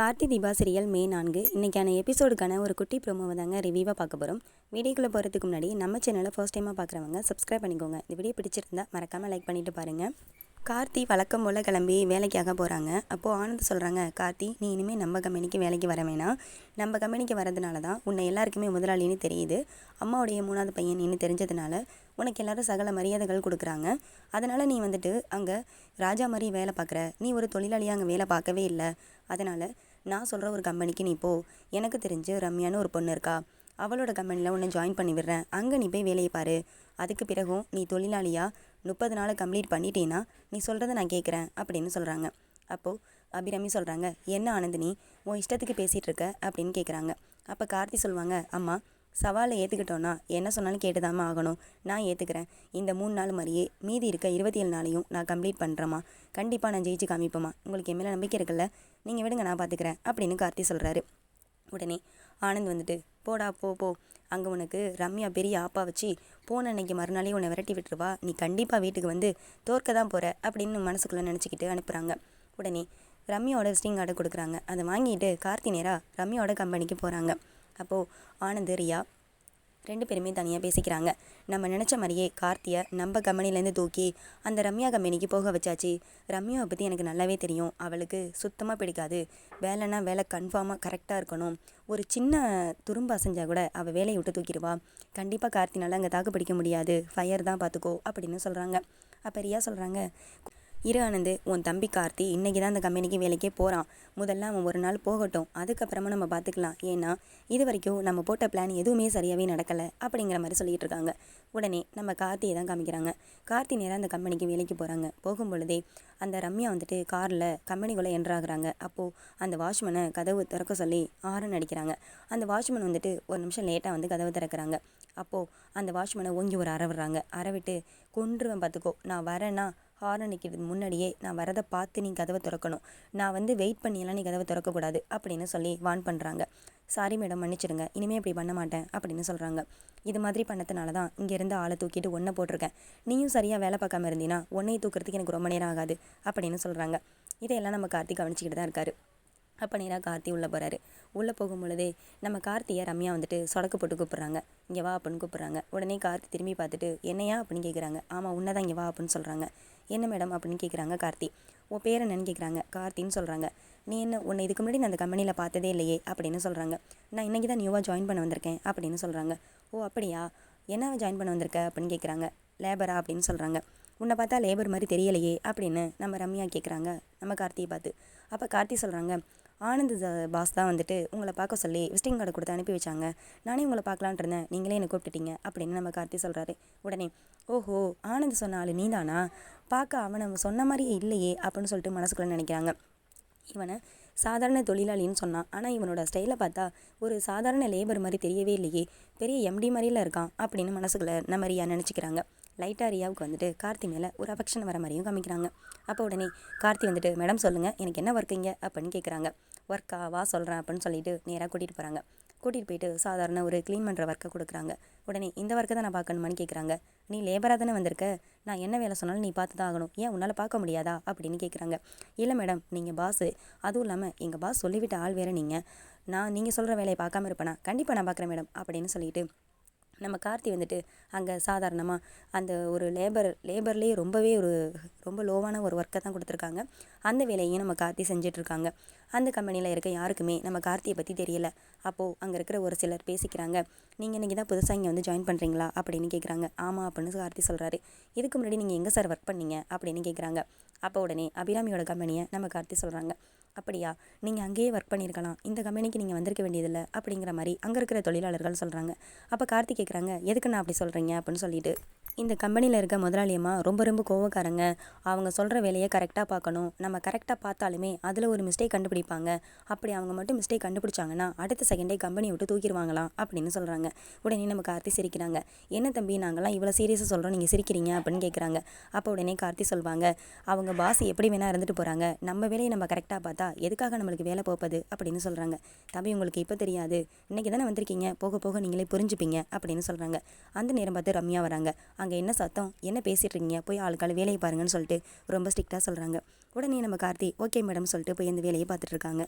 Karthi Deepa serial மே நான்கு. இன்றைக்கான எபிசோடுக்கான ஒரு குட்டி ப்ரோமோவை தாங்க ரிவ்யூவாக பார்க்க போகிறோம் வீடியோக்குள்ளே போகிறதுக்கு முன்னாடி நம்ம சேனலை ஃபர்ஸ்ட் டைமாக பார்க்குறவங்க சப்ஸ்கிரைப் பண்ணிக்கோங்க. இந்த வீடியோ பிடிச்சிருந்தா மறக்காமல் லைக் பண்ணிவிட்டு பாருங்கள் கார்த்தி வழக்கம் போல் கிளம்பி வேலைக்காக போகிறாங்க அப்போது ஆனந்த் சொல்கிறாங்க கார்த்தி நீ இனிமேல் நம்ம கம்பெனிக்கு வேலைக்கு வர வேணாம். நம்ம கம்பெனிக்கு வரதுனால தான் உன்னை எல்லாருக்குமே முதலாளின்னு தெரியுது. அம்மாவுடைய மூணாவது பையன் நின்று தெரிஞ்சதுனால உனக்கு எல்லோரும் சகல மரியாதைகள் கொடுக்குறாங்க. அதனால் நீ வந்துட்டு அங்கே ராஜா மாதிரி வேலை பார்க்குற. நீ ஒரு தொழிலாளியாக அங்கே வேலை பார்க்கவே இல்லை. அதனால் நான் சொல்கிற ஒரு கம்பெனிக்கு நீ போ. எனக்கு தெரிஞ்சு ரம்யான்னு ஒரு பொண்ணு இருக்கா. அவளோட கம்பெனியில் உன்னை ஜாயின் பண்ணி விடுறேன். அங்கே நீ போய் வேலையை பாரு. அதுக்கு பிறகும் நீ தொழிலாளியாக முப்பது நாள் கம்ப்ளீட் பண்ணிட்டேன்னா நீ சொல்கிறத நான் கேட்குறேன் அப்படின்னு சொல்கிறாங்க அப்போது அபிராமி சொல்கிறாங்க என்ன ஆனந்தினி? உன் இஷ்டத்துக்கு பேசிகிட்டு இருக்க? அப்படின்னு கேட்குறாங்க அப்போ கார்த்தி சொல்லுவாங்க அம்மா சவாலை ஏற்றுக்கிட்டோன்னா என்ன சொன்னாலும் கேட்டுதாம்மா ஆகணும். நான் ஏற்றுக்கிறேன் இந்த மூணு நாள் மாதிரியே மீதி இருக்க இருபத்தி ஏழு நாளையும் நான் கம்ப்ளீட் பண்ணுறேம்மா கண்டிப்பாக நான் ஜெயிச்சு காமிப்போம்மா. உங்களுக்கு என் மேலே நம்பிக்கை இருக்குல்ல? நீங்கள் விடுங்க நான் பார்த்துக்கிறேன் அப்படின்னு கார்த்தி சொல்கிறாரு உடனே ஆனந்த் வந்துட்டு போடா போ போ. அங்கே உனக்கு ரம்யா பெரிய ஆப்பா வச்சு போன அன்னைக்கு மறுநாளே உன்னை விரட்டி விட்டுருவா. நீ கண்டிப்பாக வீட்டுக்கு வந்து தோற்க தான் போகிற அப்படின்னு மனசுக்குள்ளே நினச்சிக்கிட்டு அனுப்புகிறாங்க உடனே ரம்யாவோட விசிட்டிங் கார்டை கொடுக்குறாங்க. அதை வாங்கிட்டு கார்த்தி நேராக ரம்யாவோட கம்பெனிக்கு போகிறாங்க அப்போது ஆனந்த் ரியா ரெண்டு பேருமே தனியாக பேசிக்கிறாங்க. நம்ம நினச்ச மாதிரியே கார்த்தியை நம்ம கம்பெனிலேருந்து தூக்கி அந்த ரம்யா கம்பெனிக்கு போக வச்சாச்சு. ரம்யாவை பற்றி எனக்கு நல்லாவே தெரியும். அவளுக்கு சுத்தமாக பிடிக்காது. வேலைன்னா வேலை கன்ஃபார்மாக கரெக்டாக இருக்கணும். ஒரு சின்ன துரும்பு அசைஞ்சால் கூட அவள் வேலையை விட்டு தூக்கிடுவா. கண்டிப்பாக கார்த்தினால் அங்கே தாக்கு பிடிக்க முடியாது. ஃபயர் தான் பார்த்துக்கோ அப்படின்னு சொல்கிறாங்க அப்போ ரியா சொல்கிறாங்க இரு ஆனந்து உன் தம்பி கார்த்தி இன்றைக்கி தான் அந்த கம்பெனிக்கு வேலைக்கே போகிறான் முதல்ல அவன் ஒரு நாள் போகட்டும் அதுக்கப்புறமா நம்ம பார்த்துக்கலாம் ஏன்னா இது வரைக்கும் நம்ம போட்ட பிளான் எதுவுமே சரியாகவே நடக்கலை அப்படிங்கிற மாதிரி சொல்லிகிட்டு இருக்காங்க. உடனே நம்ம கார்த்தியை தான் காமிக்கிறாங்க. கார்த்தி நேராக அந்த கம்பெனிக்கு வேலைக்கு போகிறாங்க போகும்பொழுதே அந்த ரம்யா வந்துட்டு காரில் கம்பெனிக்குள்ளே என்ட்ராகிறாங்க. அப்போது அந்த வாட்ச்மேனை கதவு திறக்க சொல்லி ஆரன் அடிக்கிறாங்க. அந்த வாட்ச்மேன் வந்துட்டு ஒரு நிமிஷம் லேட்டாக வந்து கதவை திறக்கிறாங்க. அப்போது அந்த வாட்ச்மேனை ஓங்கி ஒரு அற விடுறாங்க. அறவிட்டு கொன்றுவேன் பார்த்துக்கோ நான் வரேன்னா ஹார்ன் அடிக்கிறதுக்கு முன்னாடியே நான் வரதை பார்த்து நீ கதவை திறக்கணும். நான் வந்து வெயிட் பண்ணியெல்லாம் நீ கதவை திறக்கக்கூடாது அப்படின்னு சொல்லி வான் பண்ணுறாங்க சாரி மேடம் மன்னிச்சிடுங்க. இனிமேல் இப்படி பண்ண மாட்டேன் அப்படின்னு சொல்கிறாங்க இது மாதிரி பண்ணதுனால தான் இங்கேருந்து ஆளை தூக்கிட்டு ஒன்றை போட்டிருக்கேன். நீயும் சரியாக வேலை பார்க்காம இருந்தீங்கன்னா ஒன்றையை தூக்கிறதுக்கு எனக்கு ரொம்ப நேரம் ஆகாது அப்படின்னு சொல்கிறாங்க இதையெல்லாம் நம்ம கார்த்திக் கவனிச்சிக்கிட்டு தான் இருக்காரு. அப்போ நேராக கார்த்தி உள்ளே போகிறாரு உள்ளே போகும்பொழுதே நம்ம கார்த்தியை ரம்யா வந்துட்டு சொடக்கு போட்டு கூப்பிட்றாங்க. இங்கே வா அப்படின்னு கூப்பிட்றாங்க. உடனே கார்த்தி திரும்பி பார்த்துட்டு என்னையா அப்படின்னு கேட்குறாங்க ஆமாம் உன்னை தான் இங்கே வா அப்படின்னு சொல்கிறாங்க என்ன மேடம்? அப்படின்னு கேட்குறாங்க கார்த்தி. உன் பேர் என்னன்னு கேட்குறாங்க கார்த்தின்னு சொல்கிறாங்க நீ என்ன உன்னை இதுக்கு முன்னாடி நான் அந்த கம்பெனியில் பார்த்ததே இல்லையே? அப்படின்னு சொல்கிறாங்க நான் இன்றைக்கி தான் நியூவாக ஜாயின் பண்ண வந்திருக்கேன். அப்படின்னு சொல்கிறாங்க ஓ அப்படியா? என்ன ஜாயின் பண்ண வந்திருக்க? அப்படின்னு கேட்குறாங்க லேபரா? அப்படின்னு சொல்கிறாங்க உன்னை பார்த்தா லேபர் மாதிரி தெரியலையே அப்படின்னு நம்ம ரம்யா கேட்குறாங்க நம்ம கார்த்தியை பார்த்து. அப்போ கார்த்தி சொல்கிறாங்க ஆனந்த் பாஸ் தான் வந்துட்டு உங்களை பார்க்க சொல்லி விசிட்டிங் கார்டு கொடுத்து அனுப்பி வச்சாங்க. நானே உங்களை பார்க்கலான் இருந்தேன். நீங்களே என்னை கூப்பிட்டுட்டீங்க அப்படின்னு நம்ம கார்த்தி சொல்கிறாரு உடனே ஓஹோ ஆனந்த் சொன்ன ஆள் நீ தானா பார்க்க அவனை சொன்ன மாதிரியே இல்லையே அப்படின்னு சொல்லிட்டு மனசுக்குள்ளே நினைக்கிறாங்க. இவனை சாதாரண தொழிலாளின்னு சொன்னான். ஆனால் இவனோட ஸ்டைலை பார்த்தா ஒரு சாதாரண லேபர் மாதிரி தெரியவே இல்லையே. பெரிய எம்டி மாதிரிலாம் இருக்கான் அப்படின்னு மனசுக்குள்ளே நம்ம ரியா நினச்சிக்கிறாங்க. லைட்டாக ரியாவுக்கு வந்துட்டு கார்த்தி மேலே ஒரு அஃபெக்ஷன் வர மாதிரியும் காமிக்கிறாங்க. அப்போ உடனே கார்த்தி வந்துட்டு மேடம் சொல்லுங்கள் எனக்கு என்ன ஒர்க்குங்க அப்படின்னு கேட்குறாங்க ஒர்க்கா வா சொல்கிறேன் அப்படின்னு சொல்லிட்டு நேராக கூட்டிகிட்டு போகிறாங்க கூட்டிகிட்டு போயிட்டு சாதாரண ஒரு க்ளீன் பண்ணுற ஒர்க்கை கொடுக்குறாங்க. உடனே இந்த ஒர்க்கை தான் நான் பார்க்கணுமான்னு கேட்குறாங்க நீ லேபராக தானே வந்திருக்க? நான் என்ன வேலை சொன்னாலும் நீ பார்த்து தான் ஆகணும். ஏன் உன்னால் பார்க்க முடியாதா? அப்படின்னு கேட்குறாங்க இல்லை மேடம் நீங்கள் பாஸு அதுவும் இல்லாமல் எங்கள் பாஸ் சொல்லிவிட்ட ஆள் வேறு நீங்கள் நான் நீங்கள் சொல்கிற வேலையை பார்க்காம இருப்பேனா? கண்டிப்பாக நான் பார்க்குறேன் மேடம் அப்படின்னு சொல்லிட்டு நம்ம கார்த்தி வந்துட்டு அங்கே சாதாரணமாக அந்த ஒரு லேபர் லேபர்லேயே ரொம்பவே ஒரு ரொம்ப லோவான ஒரு ஒர்க்கை தான் கொடுத்துருக்காங்க. அந்த வேலையையும் நம்ம கார்த்தி செஞ்சிட்ருக்காங்க. அந்த கம்பெனியில் இருக்க யாருக்குமே நம்ம கார்த்தியை பற்றி தெரியல. அப்போது அங்கே இருக்கிற ஒரு சிலர் பேசிக்கிறாங்க நீங்கள் இன்றைக்கி தான் புதுசாக இங்கே வந்து ஜாயின் பண்ணுறீங்களா அப்படின்னு கேட்குறாங்க ஆமாம் அப்படின்னு கார்த்தி சொல்கிறாரு இதுக்கு முன்னாடி நீங்கள் எங்கே சார் ஒர்க் பண்ணீங்க? அப்படின்னு கேட்குறாங்க அப்போ உடனே அபிராமியோட கம்பெனியை நம்ம கார்த்தி சொல்கிறாங்க அப்படியா? நீங்கள் அங்கேயே ஒர்க் பண்ணியிருக்கலாம் இந்த கம்பெனிக்கு நீங்கள் வந்திருக்க வேண்டியதில்லை அப்படிங்கிற மாதிரி அங்கே இருக்கிற தொழிலாளர்கள் சொல்கிறாங்க அப்போ கார்த்தி கேட்குறாங்க எதுக்கு நான் அப்படி சொல்கிறீங்க அப்படின்னு சொல்லிட்டு. இந்த கம்பெனியில் இருக்க முதலாளியம்மா ரொம்ப ரொம்ப கோவக்காரங்க. அவங்க சொல்கிற வேலையை கரெக்டாக பார்க்கணும் நம்ம கரெக்டாக பார்த்தாலுமே அதில் ஒரு மிஸ்டேக் கண்டுபிடிப்பாங்க. அப்படி அவங்க மட்டும் மிஸ்டேக் கண்டுபிடிச்சாங்கன்னா அடுத்த செகண்டே கம்பெனியை விட்டு தூக்கிடுவாங்களாம் அப்படின்னு சொல்கிறாங்க உடனே நம்ம கார்த்தி சிரிக்கிறாங்க. என்ன தம்பி நாங்களாம் இவ்வளோ சீரியஸாக சொல்கிறோம் நீங்கள் சிரிக்கிறீங்க அப்படின்னு கேட்குறாங்க அப்போ உடனே கார்த்தி சொல்வாங்க. அவங்க பாஸ் எப்படி வேணால் இருந்துட்டு போகிறாங்க நம்ம வேலையை நம்ம கரெக்டாக பார்த்தா எதுக்காக நம்மளுக்கு வேலை போப்பது? அப்படின்னு சொல்கிறாங்க தம்பி உங்களுக்கு இப்போ தெரியாது. இன்றைக்கி தானே வந்திருக்கீங்க. போக போக நீங்களே புரிஞ்சுப்பீங்க அப்படின்னு சொல்கிறாங்க அந்த நேரம் பார்த்து ரம்யா வராங்க. அங்கே என்ன சத்தம் என்ன பேசிகிட்டு இருக்கீங்க போய் ஆளுக்கால் வேலையை பாருங்கன்னு சொல்லிட்டு ரொம்ப ஸ்ட்ரிக்டாக சொல்கிறாங்க உடனே நம்ம கார்த்தி ஓகே மேடம் சொல்லிட்டு போய் இந்த வேலையை பார்த்துட்ருக்காங்க